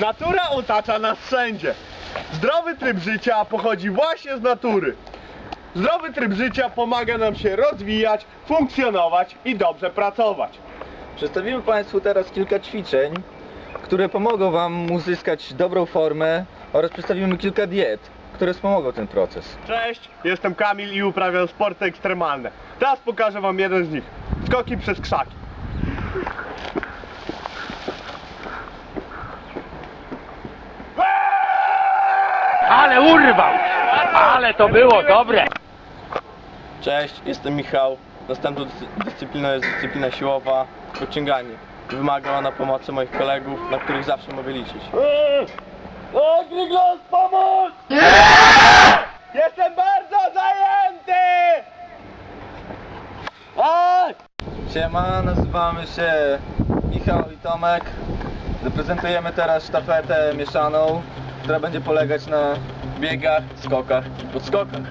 Natura otacza nas wszędzie. Zdrowy tryb życia pochodzi właśnie z natury. Zdrowy tryb życia pomaga nam się rozwijać, funkcjonować i dobrze pracować. Przedstawimy Państwu teraz kilka ćwiczeń, które pomogą Wam uzyskać dobrą formę oraz przedstawimy kilka diet, które wspomogą ten proces. Cześć, jestem Kamil i uprawiam sporty ekstremalne. Teraz pokażę Wam jeden z nich. Skoki przez krzaki. Ale urwał! Ale to było dobre! Cześć, jestem Michał. Następną dyscy- dyscypliną jest dyscyplina siłowa, pociąganie. Wymaga ona pomocy moich kolegów, na których zawsze mogę liczyć. Ogryglot, pomóż! Jestem bardzo zajęty! A! Siema, nazywamy się Michał i Tomek. Reprezentujemy teraz sztafetę mieszaną, która będzie polegać na biegach, skokach i podskokach.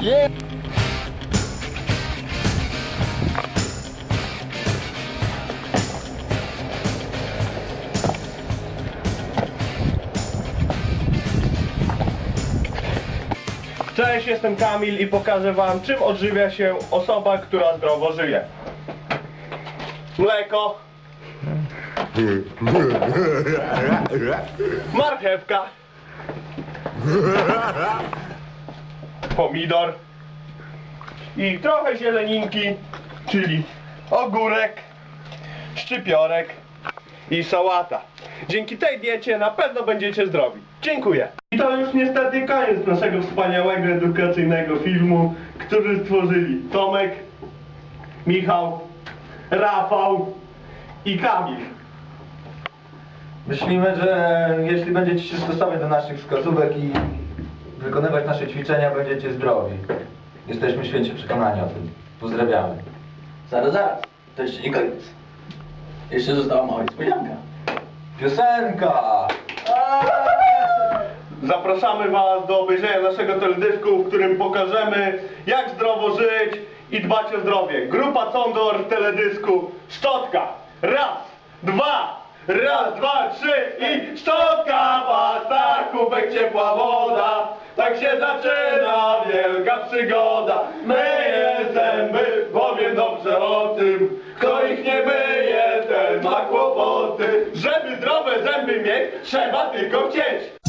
Yeah! Cześć, jestem Kamil i pokażę Wam, czym odżywia się osoba, która zdrowo żyje. Mleko. Marchewka. Pomidor. I trochę zieleninki, czyli ogórek, szczypiorek i sałata. Dzięki tej diecie na pewno będziecie zdrowi. Dziękuję. I to już niestety koniec naszego wspaniałego edukacyjnego filmu, który stworzyli Tomek, Michał, Rafał i Kamil. Myślimy, że jeśli będziecie się stosować do naszych wskazówek i wykonywać nasze ćwiczenia, będziecie zdrowi. Jesteśmy święcie przekonani o tym. Pozdrawiamy. Zaraz, zaraz. To jeszcze nie koniec. Jeszcze została mała niespodzianka. Piosenka! Zapraszamy Was do obejrzenia naszego teledysku, w którym pokażemy jak zdrowo żyć i dbać o zdrowie. Grupa Condor w teledysku Szczotka. Raz, dwa, raz, dwa, trzy i szczotka, pasta, kubek, ciepła woda. Tak się zaczyna wielka przygoda. Myję zdrowe zęby mieć, trzeba tylko chcieć.